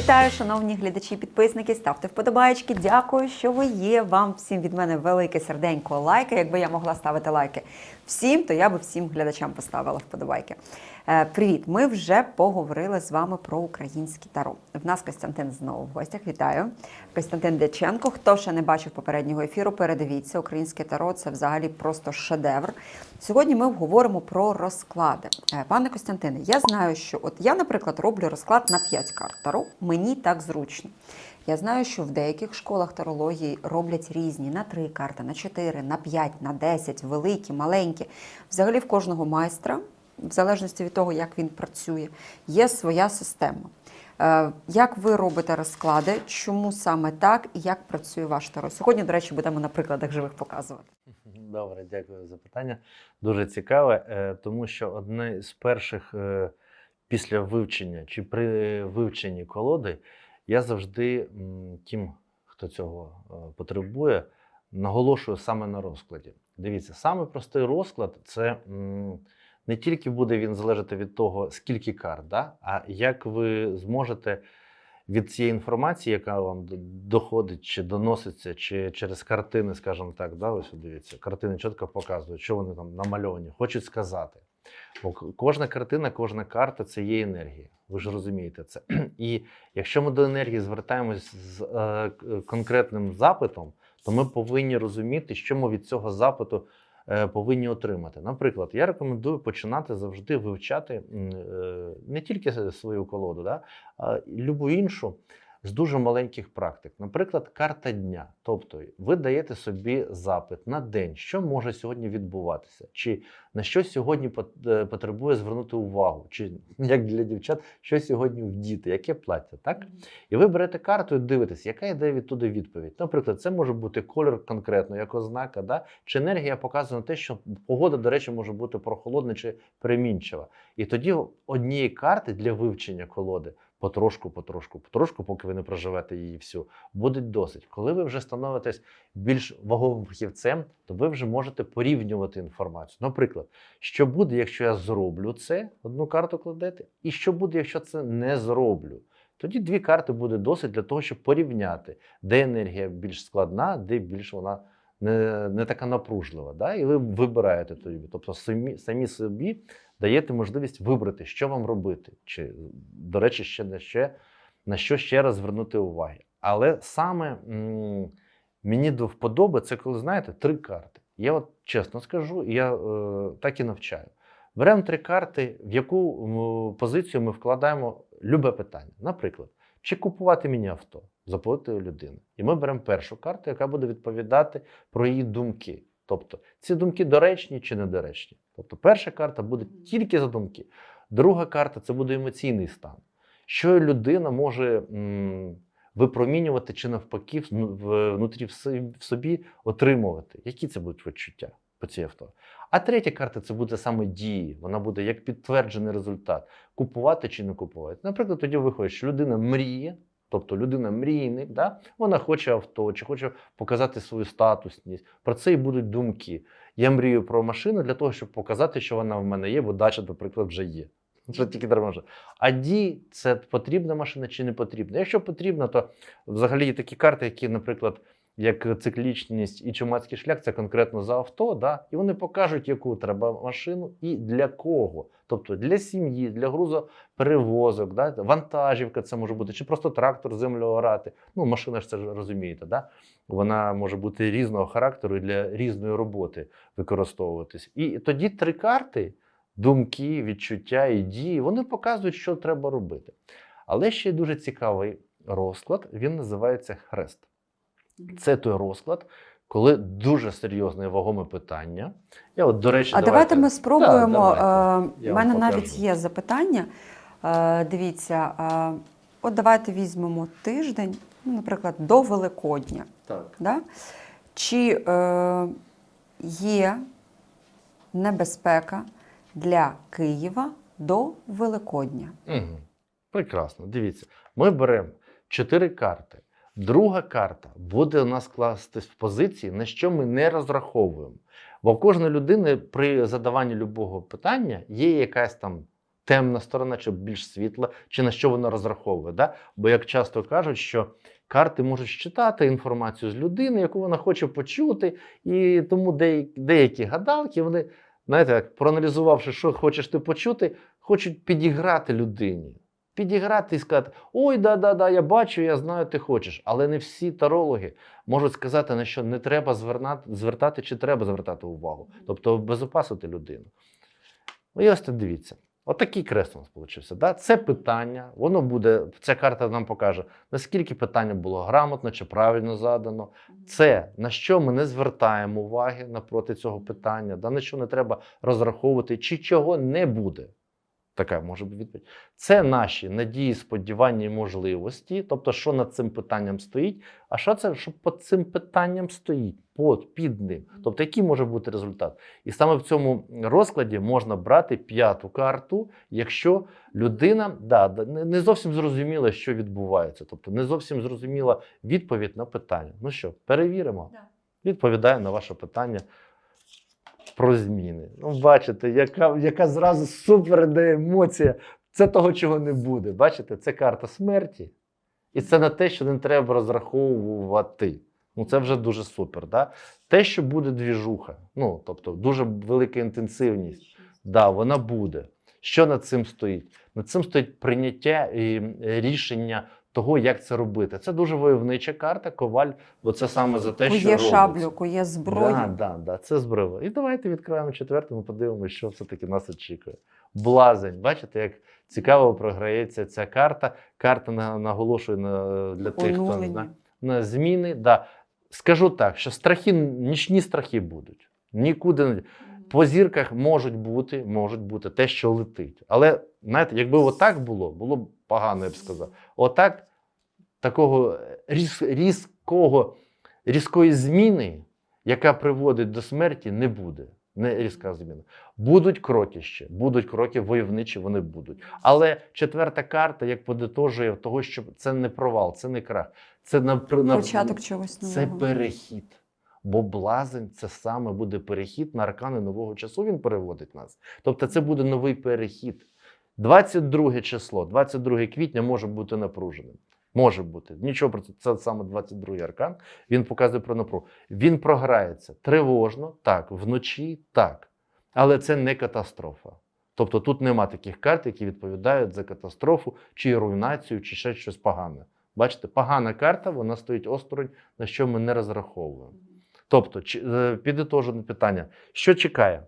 Вітаю, шановні глядачі, підписники. Ставте вподобайки. Дякую, що ви є. Вам всім від мене велике серденько лайки. Якби я могла ставити лайки всім, то я би всім глядачам поставила вподобайки. Е, привіт! Ми вже поговорили з вами про український таро. В нас Костянтин знову в гостях. Вітаю. Костянтин Дяченко. Хто ще не бачив попереднього ефіру, передивіться. Українське таро це взагалі просто шедевр. Сьогодні ми говоримо про розклади. Е, Пане Костянтине, я знаю, що от я, наприклад, роблю розклад на 5 карт таро. Мені так зручно. Я знаю, що в деяких школах тарології роблять різні на 3 карти, на 4, на 5, на 10, великі, маленькі. Взагалі в кожного майстра, в залежності від того, як він працює, є своя система. Е, Як ви робите розклади? Чому саме так і як працює ваш таро? Сьогодні, до речі, будемо на прикладах живих показувати. Добре, дякую за питання. Дуже цікаве, е, тому що одне з перших е, після вивчення чи при вивченні колоди я завжди тим, хто цього потребує, наголошую саме на розкладі. Дивіться, саме простий розклад це не тільки буде він залежати від того, скільки карт, да? а як ви зможете від цієї інформації, яка вам доходить чи доноситься, чи через картини, скажімо так, да, ось дивіться, картини чітко показують, що вони там намальовані, хочуть сказати. Бо кожна картина, кожна карта це є енергія. Ви ж розумієте це. І якщо ми до енергії звертаємось з е, конкретним запитом, то ми повинні розуміти, що ми від цього запиту повинні отримати. Наприклад, я рекомендую починати завжди вивчати е, не тільки свою колоду, да, а любу іншу з дуже маленьких практик. Наприклад, карта дня. Тобто ви даєте собі запит на день, що може сьогодні відбуватися, чи на що сьогодні е, потребує звернути увагу, чи як для дівчат, що сьогодні вдіти, яке плаття, так? І ви берете карту і дивитесь, яка йде відтуди відповідь. Наприклад, це може бути кольор конкретно, як ознака, да? чи енергія показує на те, що погода, до речі, може бути прохолодна чи перемінчива. І тоді однієї карти для вивчення колоди потрошку, потрошку, потрошку, поки ви не проживете її всю, буде досить. Коли ви вже становитесь більш ваговим фахівцем, то ви вже можете порівнювати інформацію. Наприклад, що буде, якщо я зроблю це, одну карту кладете, і що буде, якщо це не зроблю. Тоді дві карти буде досить для того, щоб порівняти, де енергія більш складна, де більш вона не, не така напружлива. Да? І ви вибираєте тоді. Тобто самі, самі собі даєте можливість вибрати, що вам робити. Чи, до речі, ще на, ще, на що ще раз звернути увагу. Але саме м, мені до вподоби це коли знаєте три карти. Я от чесно скажу, я е, так і навчаю. Беремо три карти, в яку позицію ми вкладаємо любе питання. Наприклад, чи купувати мені авто? Запитує людина. І ми беремо першу карту, яка буде відповідати про її думки. Тобто, ці думки доречні чи недоречні. Тобто, перша карта буде тільки за думки. Друга карта це буде емоційний стан. Що людина може м, випромінювати чи навпаки в- внутрі в собі отримувати. Які це будуть відчуття по цій авто? А третя карта це буде саме дії. Вона буде як підтверджений результат. Купувати чи не купувати. Наприклад, тоді виходить, що людина мріє, тобто людина мрійник, да? вона хоче авто, чи хоче показати свою статусність. Про це і будуть думки. Я мрію про машину для того, щоб показати, що вона в мене є, бо дача, наприклад, вже є. Це тільки треба. А ді це потрібна машина чи не потрібна. Якщо потрібна, то взагалі є такі карти, які, наприклад, як циклічність і чумацький шлях, це конкретно за авто, да? і вони покажуть, яку треба машину і для кого. Тобто для сім'ї, для грузоперевозок, да? вантажівка це може бути, чи просто трактор землю орати. Ну, машина ж це ж розумієте, да? вона може бути різного характеру і для різної роботи використовуватись. І тоді три карти думки, відчуття і дії, вони показують, що треба робити. Але ще дуже цікавий розклад, він називається хрест. Це той розклад, коли дуже серйозне і вагоме питання. Я от, до речі, А давайте ми спробуємо. Да, давайте. Е, У мене навіть є запитання. Е, Дивіться, е, от давайте візьмемо тиждень, ну, наприклад, до Великодня. Так. Да? Чи е, є небезпека для Києва до Великодня? Угу. Прекрасно. Дивіться, ми беремо чотири карти. Друга карта буде у нас кластись в позиції, на що ми не розраховуємо. Бо в кожної людини при задаванні любого питання є якась там темна сторона, чи більш світла, чи на що вона розраховує. Да? Бо як часто кажуть, що карти можуть читати інформацію з людини, яку вона хоче почути, і тому деякі, деякі гадалки, вони, знаєте, проаналізувавши, що хочеш ти почути, хочуть підіграти людині. Підіграти і сказати: ой, да, да, да, я бачу, я знаю, ти хочеш. Але не всі тарологи можуть сказати, на що не треба звернати, звертати чи треба звертати увагу, тобто обезопасити людину. Ну, і ось тут дивіться. Отакий крест у нас вийшов. Да? Це питання, воно буде, ця карта нам покаже, наскільки питання було грамотно чи правильно задано. Це на що ми не звертаємо уваги напроти цього питання, да? на що не треба розраховувати, чи чого не буде. Така може бути відповідь. Це наші надії, сподівання і можливості. Тобто, що над цим питанням стоїть, а що це, що під цим питанням стоїть, под, під ним. Тобто, який може бути результат? І саме в цьому розкладі можна брати п'яту карту, якщо людина да, не зовсім зрозуміла, що відбувається. Тобто, не зовсім зрозуміла відповідь на питання. Ну що, перевіримо? Да. Відповідаю на ваше питання про зміни. Ну, бачите, яка, яка зразу супер іде емоція. Це того, чого не буде. Бачите, це карта смерті. І це на те, що не треба розраховувати. Ну, це вже дуже супер. Да? Те, що буде двіжуха, ну, тобто дуже велика інтенсивність, да, вона буде. Що над цим стоїть? Над цим стоїть прийняття і е, рішення того, як це робити. Це дуже войовнича карта, коваль, бо це саме за те, що робиться. шаблю, кує зброю. Да, да, да, це зброя. І давайте відкриємо четверту, ми подивимося, що все-таки нас очікує. Блазень. Бачите, як цікаво програється ця карта. Карта наголошує на, для тих, хто не знає, на зміни. Да. Скажу так, що страхи, нічні страхи будуть. Нікуди не. По зірках можуть бути, можуть бути те, що летить. Але знаєте, якби отак було, було б погано, я б сказав. Отак такого різ, різкого, різкої зміни, яка приводить до смерті, не буде. Не різка зміна. Будуть кроки ще, будуть кроки войовничі, вони будуть. Але четверта карта, як подитожує того, що це не провал, це не крах, це на, на Початок чогось це перехід. Бо блазень це саме буде перехід на аркани нового часу. Він переводить нас. Тобто, це буде новий перехід. 22 число, 22 квітня може бути напруженим. Може бути. Нічого про це. Це саме 22 аркан. Він показує про напругу. Він програється тривожно, так, вночі так. Але це не катастрофа. Тобто тут нема таких карт, які відповідають за катастрофу, чи руйнацію, чи ще щось погане. Бачите, погана карта, вона стоїть осторонь, на що ми не розраховуємо. Тобто, е, підітожене питання: що чекає?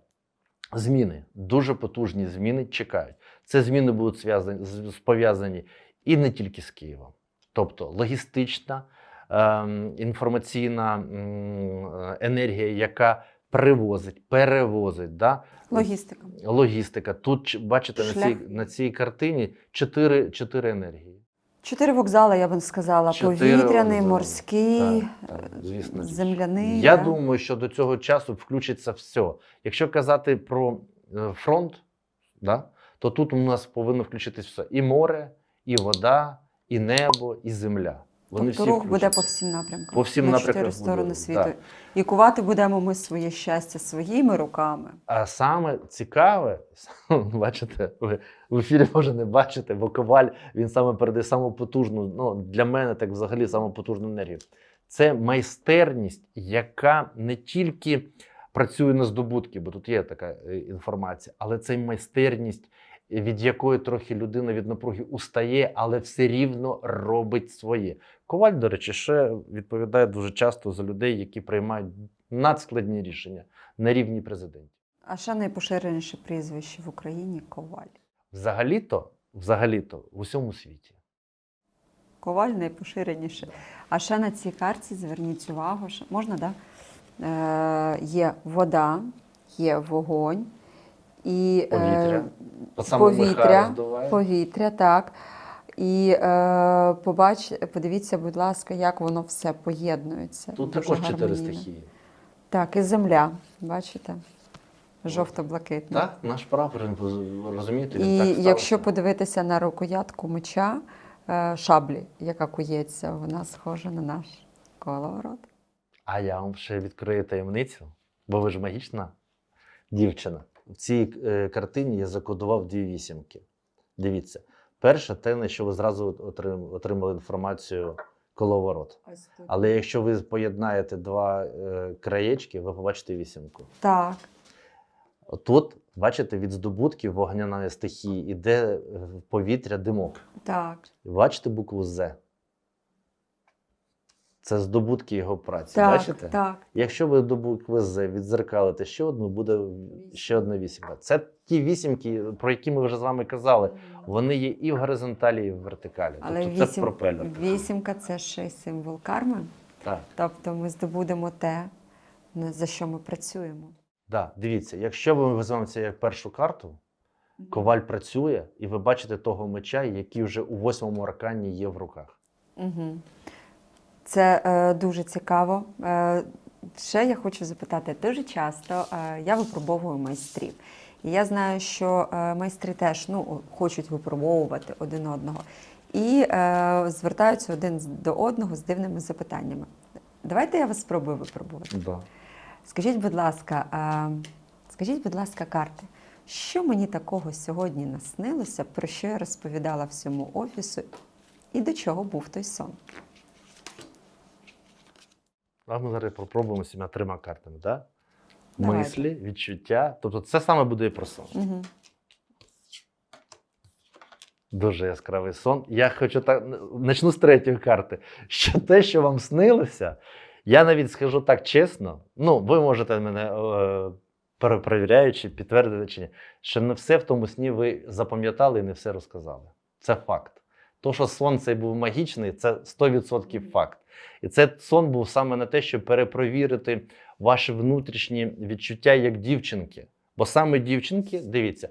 Зміни, дуже потужні зміни чекають. Це зміни будуть зв'язані, пов'язані і не тільки з Києвом. Тобто логістична, ем, інформаційна е, енергія, яка привозить, перевозить. Да? Логістика. Логістика. Тут бачите на цій, на цій картині чотири енергії. Чотири вокзали, я би сказала: Чотири повітряний, вокзали. морський, Так, так, звісно. земляний. Я да. думаю, що до цього часу включиться все. Якщо казати про е, фронт, да, то тут у нас повинно включитися все: і море, і вода, і небо, і земля. Вони тобто всі рух буде по всім напрямкам. По всім на напрямках чотири сторони рух, світу. да. І кувати будемо ми своє щастя своїми руками. А саме цікаве, бачите, ви в ефірі може не бачите, бо коваль він саме передає саму потужну, ну для мене так взагалі саму потужну енергію. Це майстерність, яка не тільки працює на здобутки, бо тут є така е, інформація, але це майстерність, від якої трохи людина від напруги устає, але все рівно робить своє. Коваль, до речі, ще відповідає дуже часто за людей, які приймають надскладні рішення на рівні президентів. А ще найпоширеніше прізвище в Україні коваль. Взагалі-то, взагалі-то в усьому світі. Коваль найпоширеніше. А ще на цій карті зверніть увагу, що можна, да? Е, є вода, є вогонь і Повітря. Е, От повітря, повітря, так. І е, побач, подивіться, будь ласка, як воно все поєднується. Тут Дуже також чотири гармонійно. стихії. Так, і земля, бачите? Жовто-блакитна. Так, наш прапор, розумієте, він І так якщо подивитися на рукоятку меча е, шаблі, яка кується, вона схожа на наш коловорот. А я вам ще відкрию таємницю, бо ви ж магічна дівчина. В цій е, картині я закодував дві вісімки. Дивіться, перше, те, на що ви зразу отрим- отримали інформацію коловорот. Але якщо ви поєднаєте два е, краєчки, ви побачите вісімку. Так, Тут, бачите, від здобутків вогняної стихії іде е, в повітря димок. так, Бачите букву З? Це здобутки його праці. так, Бачите? так. Якщо ви до букви З відзеркалите ще одну, буде ще одна вісімка. Це ті вісімки, про які ми вже з вами казали. Вони є і в горизонталі, і в вертикалі. Але тобто це пропелер. вісімка це ще й символ карми. Так. Тобто ми здобудемо те, за що ми працюємо. Да, дивіться, якщо ви візьмемо це як першу карту, коваль працює, і ви бачите того меча, який вже у восьмому аркані є в руках. Угу. Це е, дуже цікаво. Е, ще я хочу запитати: дуже часто е, я випробовую майстрів. І я знаю, що е, майстри теж ну, хочуть випробовувати один одного і е, звертаються один до одного з дивними запитаннями. Давайте я вас спробую випробувати. Да. Скажіть, будь ласка, е, скажіть, будь ласка, карти, що мені такого сьогодні наснилося, про що я розповідала всьому офісу, і до чого був той сон? А ми зараз попробуємо цими трьома картами. Да? Давайте. Мислі, відчуття. Тобто це саме буде і про сон. Угу. Дуже яскравий сон. Я хочу так начну з третьої карти. Що те, що вам снилося, я навіть скажу так чесно. Ну, ви можете мене е, перепровіряючи, підтвердити чи ні, що не все в тому сні ви запам'ятали і не все розказали. Це факт. То, що сон цей був магічний, це 100% факт. І цей сон був саме на те, щоб перепровірити ваші внутрішні відчуття як дівчинки. Бо саме дівчинки, дивіться,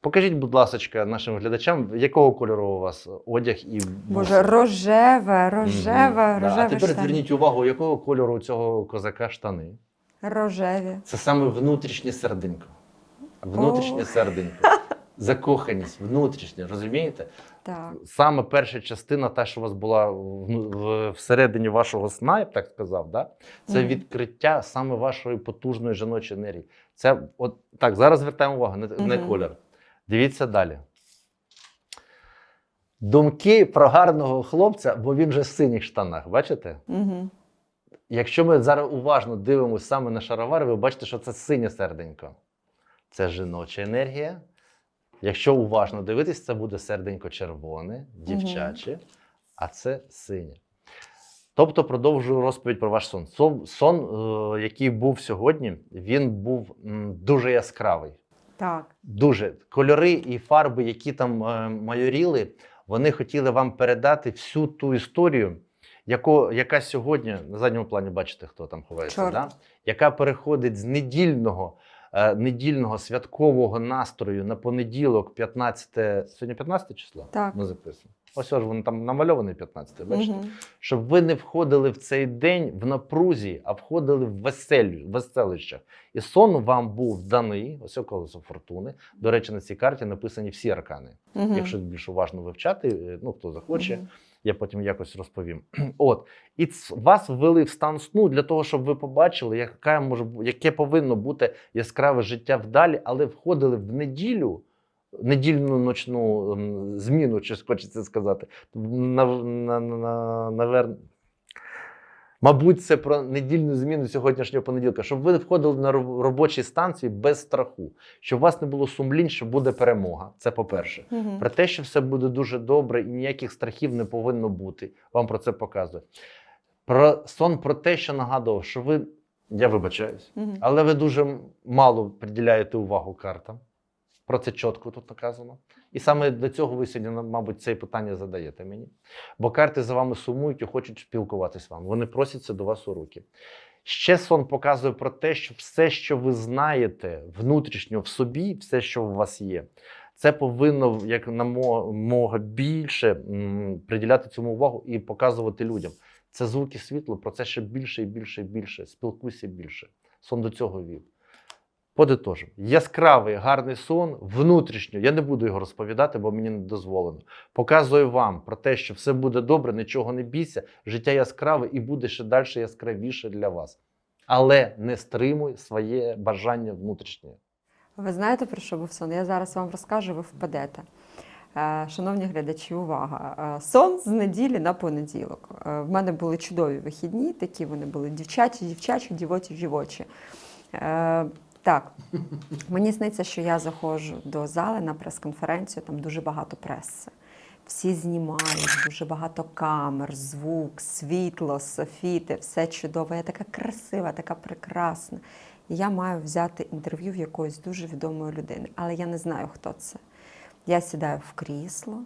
покажіть, будь ласка, нашим глядачам, якого кольору у вас одяг і Боже, рожеве, рожеве. Да, рожеве А тепер штани. зверніть увагу, якого кольору у цього козака штани. Рожеві. Це саме внутрішнє серденько. Внутрішнє О. серденько. Закоханість, внутрішнє, розумієте? Так. Саме перша частина, та, що у вас була в- всередині вашого сна, я б так сказав, да? це Мгм. відкриття саме вашої потужної жіночої енергії. Це от так, зараз звертаємо увагу, не, не Мгм. колір. Дивіться далі. Думки про гарного хлопця, бо він же в синіх штанах, бачите? Угу. Якщо ми зараз уважно дивимося саме на шаровари, ви бачите, що це синє серденько. Це жіноча енергія. Якщо уважно дивитись, це буде серденько червоне, дівчаче, а це синє. Тобто продовжую розповідь про ваш сон. Сон, сон е, який був сьогодні, він був дуже яскравий. Так. Дуже кольори і фарби, які там е, майоріли, вони хотіли вам передати всю ту історію, яку, яка сьогодні на задньому плані бачите, хто там ховається, да? яка переходить з недільного, недільного святкового настрою на понеділок, 15, сьогодні 15 число? Так. Ми записуємо. Ось ж воно там намальований 15, бачите? Мгм. щоб ви не входили в цей день в напрузі, а входили в веселю, веселищах. І сон вам був даний, ось колесо фортуни. До речі, на цій карті написані всі аркани. Мгм. Якщо більш уважно вивчати, е, ну хто захоче, Мгм. Я потім якось розповім. От і вас ввели в стан сну для того, щоб ви побачили, яка може яке повинно бути яскраве життя вдалі, але входили в неділю. Недільну ночну зміну, чи хочеться сказати, на, на, на, навер... Мабуть, це про недільну зміну сьогоднішнього понеділка, щоб ви входили на робочі станції без страху, щоб у вас не було сумлінь, що буде перемога. Це по-перше. Мгм. Про те, що все буде дуже добре і ніяких страхів не повинно бути. Вам про це показує. Про сон про те, що нагадував, що ви, я вибачаюсь, Мгм. але ви дуже мало приділяєте увагу картам. Про це чітко тут наказано. І саме для цього ви сьогодні, мабуть, це питання задаєте мені. Бо карти за вами сумують і хочуть спілкуватися з вами. Вони просяться до вас у руки. Ще сон показує про те, що все, що ви знаєте внутрішньо в собі, все, що у вас є, це повинно як намога більше приділяти цьому увагу і показувати людям. Це звуки світло, про це ще більше і більше і більше. Спілкуйся більше. Сон до цього вів. Подитожимо. Яскравий, гарний сон внутрішньо. Я не буду його розповідати, бо мені не дозволено. Показую вам про те, що все буде добре, нічого не бійся, життя яскраве і буде ще далі яскравіше для вас. Але не стримуй своє бажання внутрішнє. Ви знаєте, про що був сон? Я зараз вам розкажу, ви впадете. Е, Шановні глядачі, увага! Е, Сон з неділі на понеділок. Е, В мене були чудові вихідні, такі вони були дівчачі, дівчачі, дівочі, жівочі. Так, мені сниться, що я заходжу до зали на прес-конференцію, там дуже багато преси. Всі знімають, дуже багато камер, звук, світло, софіти, все чудово. Я така красива, така прекрасна. І я маю взяти інтерв'ю в якоїсь дуже відомої людини, але я не знаю, хто це. Я сідаю в крісло,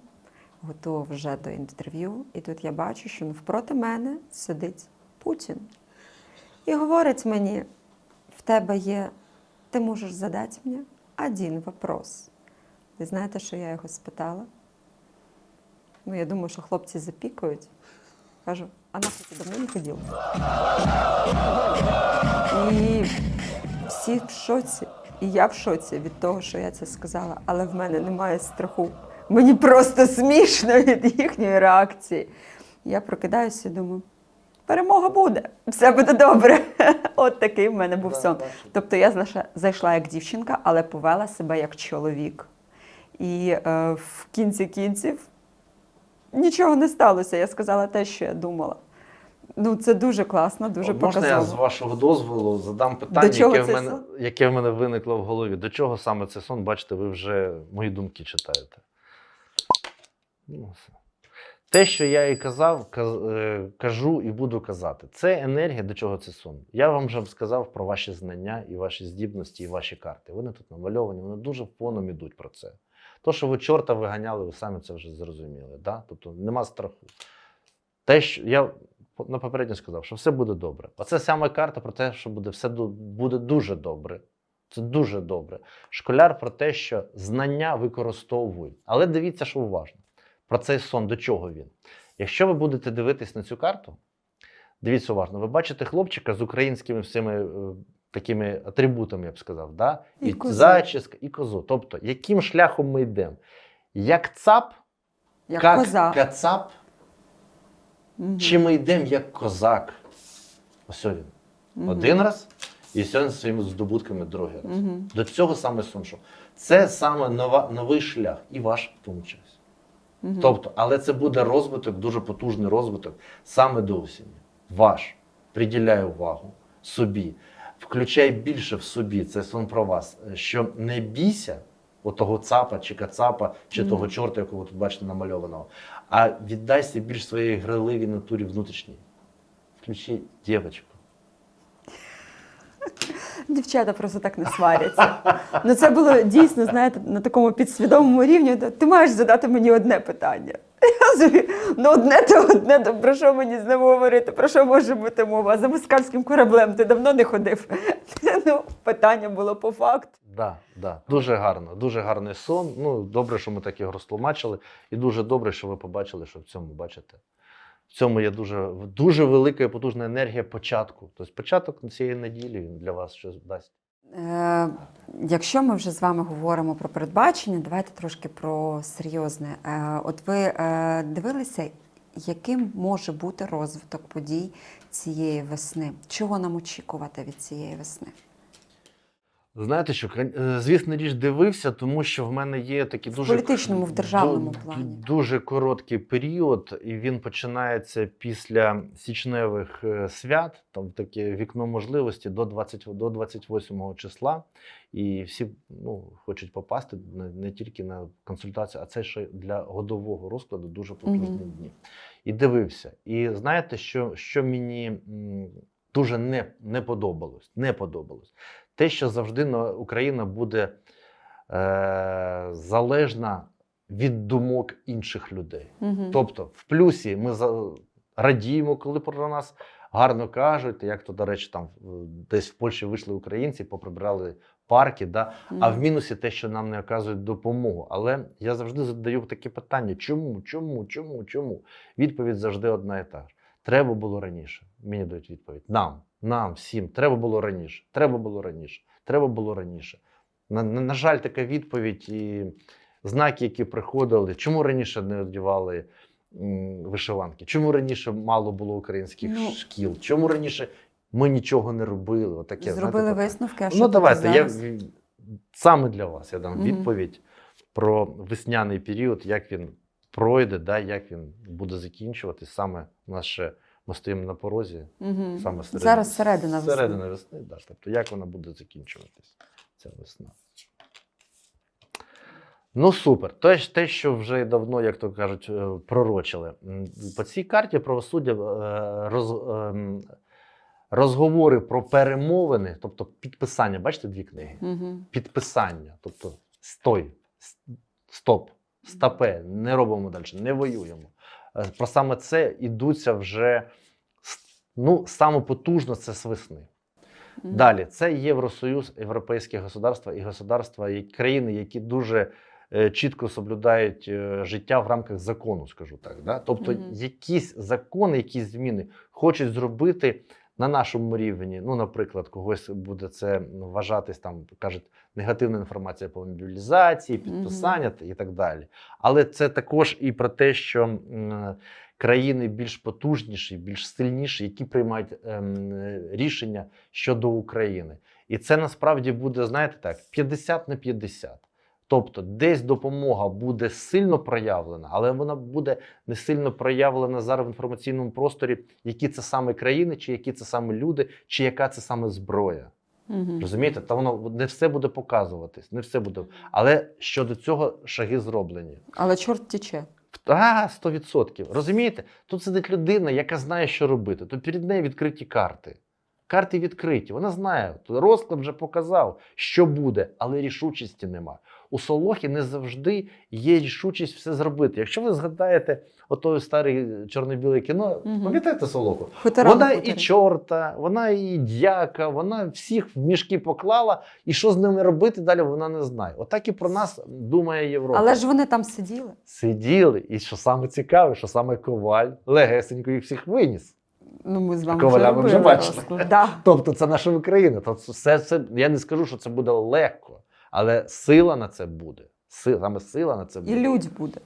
готова вже до інтерв'ю, і тут я бачу, що навпроти мене сидить Путін. І говорить мені: в тебе є, ти можеш задати мені один вопрос. Ви знаєте, що я його спитала? Ну, я думаю, що хлопці запікають. Кажу, а нахуй ти давно не ходив? І всі в шоці. І я в шоці від того, що я це сказала, але в мене немає страху. Мені просто смішно від їхньої реакції. Я прокидаюся і думаю, перемога буде, все буде добре. От такий в мене був сон. Тобто я зайшла- як дівчинка, але повела себе як чоловік. І е, в кінці кінців нічого не сталося. Я сказала те, що я думала. Ну, це дуже класно, дуже Можна показово. я з вашого дозволу задам питання, До яке в, мене, сон? яке в мене виникло в голові? До чого саме цей сон? Бачите, ви вже мої думки читаєте. Ну, все. Те, що я і казав, е, кажу і буду казати, це енергія, до чого це сон. Я вам вже сказав про ваші знання і ваші здібності, і ваші карти. Вони тут намальовані, вони дуже фоном ідуть про це. То, що ви чорта виганяли, ви самі це вже зрозуміли. Да? Тобто нема страху. Те, що я на попередньо сказав, що все буде добре. Оце саме карта про те, що буде все буде дуже добре. Це дуже добре. Школяр про те, що знання використовують. Але дивіться, що уважно. Про цей сон, до чого він. Якщо ви будете дивитись на цю карту, дивіться уважно, ви бачите хлопчика з українськими всіми е, такими атрибутами, я б сказав, да? І козу. зачіска, і козу. Тобто, яким шляхом ми йдемо? Як цап, Як як коза. кацап, Мгм. чи ми йдемо як козак? Ось він. Мгм. Один раз, і сьогодні своїми здобутками другий раз. Мгм. До цього саме суншу. Це саме нова, новий шлях, і ваш в тому часі. Мгм. Тобто, але це буде розвиток, дуже потужний розвиток саме до осені. Ваш. Приділяй увагу собі. Включай більше в собі, це сон про вас. Що не бійся отого цапа чи кацапа, чи Мгм. того чорта, якого тут бачите намальованого, а віддайся більш своїй граливій натурі внутрішній. Включи дівчинку. Дівчата просто так не сваряться. Ну це було дійсно, знаєте, на такому підсвідомому рівні. Ти маєш задати мені одне питання. Я собі, ну одне то одне, то про що мені з ним говорити? Про що може бути мова? За москальським кораблем ти давно не ходив. Ну, питання було по факту. Да, да. Дуже гарно, дуже гарний сон. Ну, добре, що ми так його розтлумачили. І дуже добре, що ви побачили, що в цьому бачите. В цьому є дуже, дуже велика і потужна енергія початку. Тобто початок цієї неділі для вас щось дасть. Е, якщо ми вже з вами говоримо про передбачення, давайте трошки про серйозне. Е, от ви е, дивилися, яким може бути розвиток подій цієї весни? Чого нам очікувати від цієї весни? Знаєте що, е, звісно, річ дивився, тому що в мене є такі дуже політичному, в державному ду- плані. Дуже короткий період, і він починається після січневих е, свят. Там таке вікно можливості до 20, до 28 числа. І всі ну, хочуть попасти не, не тільки на консультацію, а це ще для годового розкладу дуже потужні Мгм. дні. І дивився. І знаєте, що, що мені дуже не, не подобалось? Не подобалось. Те, що завжди на- Україна буде е, залежна від думок інших людей. Мгм. Тобто, в плюсі ми радіємо, коли про нас гарно кажуть, як то, до речі, там десь в Польщі вийшли українці, поприбирали парки. Да? А в мінусі те, що нам не оказують допомогу. Але я завжди задаю таке питання: чому, чому, чому, чому? Відповідь завжди одна і та ж. Треба було раніше. Мені дають відповідь. Нам, нам, всім, треба було раніше. Треба було раніше. Треба було раніше. На, на, на жаль, така відповідь і знаки, які приходили. Чому раніше не одягали вишиванки? Чому раніше мало було українських Ну, шкіл? Чому раніше ми нічого не робили? Отаке, Зробили питання. висновки, а що Ну, давайте, зараз? в- саме для вас я дам Мгм. відповідь. про весняний період, як він пройде, да, як він буде закінчуватись. Саме ще ми стоїмо на порозі, Угу. саме серед... Зараз середина весни. середина весни. Да. Тобто, як вона буде закінчуватись, ця весна. Ну, супер. Те, те, що вже давно, як то кажуть, е, пророчили. По цій карті правосуддя е, роз, ем, розговори про перемовини, тобто підписання, бачите дві книги? Угу. Підписання, тобто стой, стоп, стопе, не робимо далі, не воюємо. Е, Про саме це йдуться вже ну, саме потужно це з весни. Далі це Євросоюз, європейські государства і государства і країни, які дуже е, чітко соблюдають е, життя в рамках закону, скажу так. Да? Тобто, якісь закони, якісь зміни хочуть зробити на нашому рівні. Ну, наприклад, когось буде це вважатись там, кажуть, негативна інформація по мобілізації, підписання та- і так далі. Але це також і про те, що країни більш потужніші, більш сильніші, які приймають ем, рішення щодо України. І це насправді буде, знаєте так, 50 на 50. Тобто, десь допомога буде сильно проявлена, але вона буде не сильно проявлена зараз в інформаційному просторі, які це саме країни, чи які це саме люди, чи яка це саме зброя. Угу. Розумієте? Та воно не все буде показуватись, не все буде. Але щодо цього шаги зроблені. Але чорт тіче. А, 100%. Розумієте? Тут сидить людина, яка знає, що робити. То перед нею відкриті карти. Карти відкриті. Вона знає. Розклад вже показав, що буде, але рішучості нема. У Солохи не завжди є рішучість все зробити. Якщо ви згадаєте отой старий чорно-біле кіно, Мгм. пам'ятаєте Солоху? Хутора Вона на і чорта, вона і дяка, вона всіх в мішки поклала, і що з ними робити далі, вона не знає. Отак і про нас думає Європа. Але ж вони там сиділи. Сиділи, і що саме цікаве, що саме коваль легесенько їх всіх виніс. Ну, ми з вами Коваля вже робили бачили. Да. Тобто це наша Україна. Тобто все, це, я не скажу, що це буде легко, але сила на це буде. Сила, саме сила на це буде. І людь буде.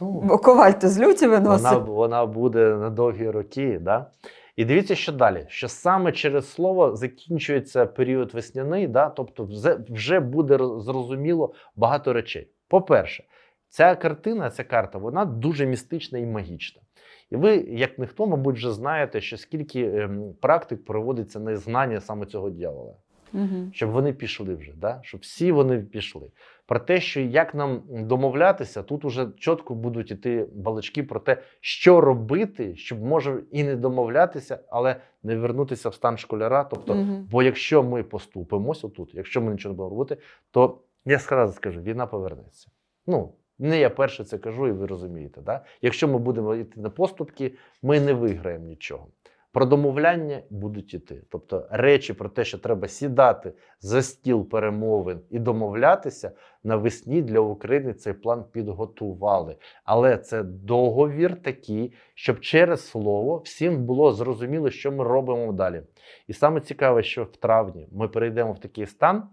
Ну, Бо коваль то з люті виносить. вона буде на довгі роки. Да? І дивіться, що далі. Що саме через слово закінчується період весняний, да? тобто вже, вже буде зрозуміло багато речей. По-перше, ця картина, ця карта, вона дуже містична і магічна. І ви, як ніхто, мабуть, вже знаєте, що скільки ем, практик проводиться на знання саме цього дьявола Угу. щоб вони пішли вже, да? щоб всі вони пішли. Про те, що як нам домовлятися, тут уже чітко будуть іти балачки про те, що робити, щоб може і не домовлятися, але не вернутися в стан школяра. Тобто, Мгм. бо якщо ми поступимося тут, якщо ми нічого не будемо робити, то я сказав, скажу, війна повернеться. Ну, не я перше це кажу, і ви розумієте. Да? Якщо ми будемо йти на поступки, ми не виграємо нічого. Про домовляння будуть іти. Тобто речі про те, що треба сідати за стіл перемовин і домовлятися навесні для України цей план підготували. Але це договір такий, щоб через слово всім було зрозуміло, що ми робимо далі. І саме цікаве, що в травні ми перейдемо в такий стан,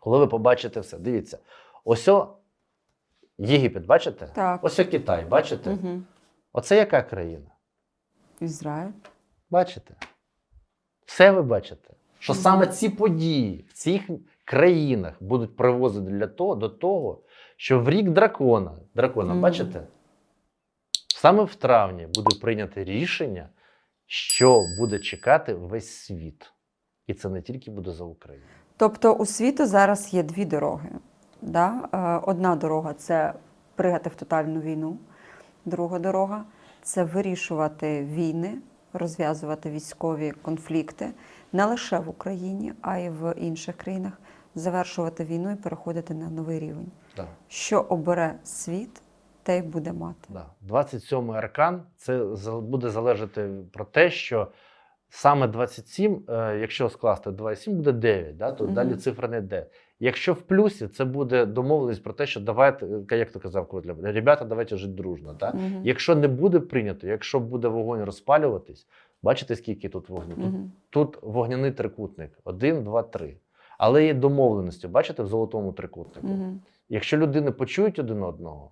коли ви побачите все. Дивіться, ось о Єгипет, бачите? Так. Ось о Китай, бачите? Угу. Оце яка країна? Ізраїль. Бачите? Все ви бачите. Що саме ці події в цих країнах будуть привозити для того, до того, що в рік дракона, дракона, Мгм. бачите? Саме в травні буде прийнято рішення, що буде чекати весь світ. І це не тільки буде за Україну. Тобто у світу зараз є дві дороги. Да? Е, Одна дорога це пригати в тотальну війну. Друга дорога це вирішувати війни, розв'язувати військові конфлікти не лише в Україні, а й в інших країнах, завершувати війну і переходити на новий рівень. Да. Що обере світ, те й буде мати. Да. 27-й аркан це буде залежати про те, що саме 27, е, якщо скласти 2,7, буде 9, да? то Мгм. далі цифра не йде. Якщо в плюсі, це буде домовленість про те, що давайте, е, як то казав Котля, ребята, давайте жити дружно. Да? Мгм. Якщо не буде прийнято, якщо буде вогонь розпалюватись, бачите, скільки тут вогню? Тут, Мгм. тут вогняний трикутник: один, два, три. Але є домовленості, бачите, в золотому трикутнику. Мгм. Якщо людини почують один одного,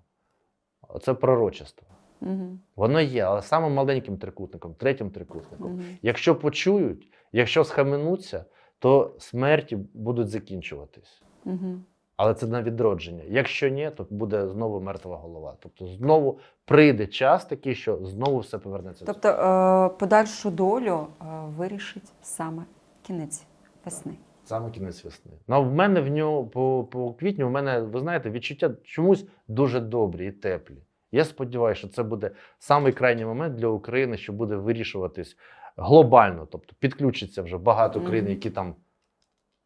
це пророчество. Мгм. Воно є, але саме маленьким трикутником, третім трикутником. Мгм. Якщо почують, якщо схаменуться, то смерті будуть закінчуватись. Мгм. Але це на відродження. Якщо ні, то буде знову мертва голова. Тобто знову прийде час такий, що знову все повернеться. Тобто е, подальшу долю е, вирішить саме кінець весни. Саме кінець весни. Ну, в мене в нього по, по квітню, в мене, ви знаєте, відчуття чомусь дуже добрі і теплі. Я сподіваюся, що це буде самий крайній момент для України, що буде вирішуватись глобально. Тобто підключиться вже багато країн, які там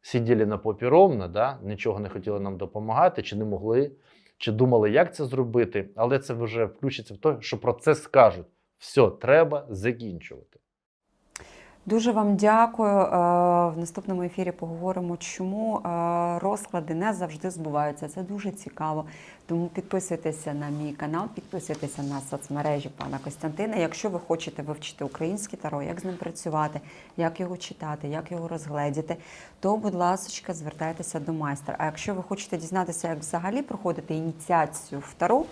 сиділи на попі ровно, да? нічого не хотіли нам допомагати, чи не могли, чи думали, як це зробити. Але це вже включиться в те, що про це скажуть. Все, треба закінчувати. Дуже вам дякую. Е, В наступному ефірі поговоримо, чому е, розклади не завжди збуваються. Це дуже цікаво. Тому підписуйтеся на мій канал, підписуйтеся на соцмережі пана Костянтина. Якщо ви хочете вивчити український таро, як з ним працювати, як його читати, як його розгледіти, то, будь ласка, звертайтеся до майстра. А якщо ви хочете дізнатися, як взагалі проходити ініціацію в таро,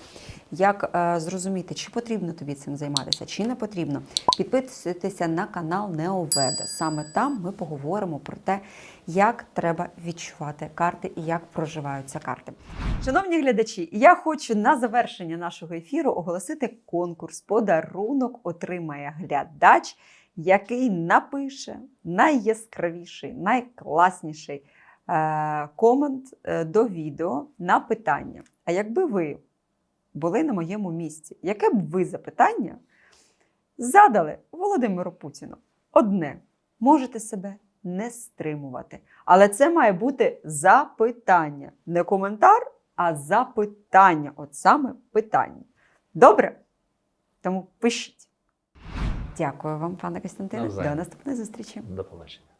як е, зрозуміти, чи потрібно тобі цим займатися, чи не потрібно, підписуйтеся на канал Неоведа. Саме там ми поговоримо про те, як треба відчувати карти і як проживаються карти. Шановні глядачі, я хочу на завершення нашого ефіру оголосити конкурс. Подарунок отримає глядач, який напише найяскравіший, найкласніший е, комент е, до відео на питання. А якби ви були на моєму місці, яке б ви запитання задали Володимиру Путіну? Одне, можете себе не стримувати. Але це має бути запитання. Не коментар, а запитання. От саме питання. Добре? Тому пишіть. Дякую вам, пане Костянтине. До наступної зустрічі. До побачення.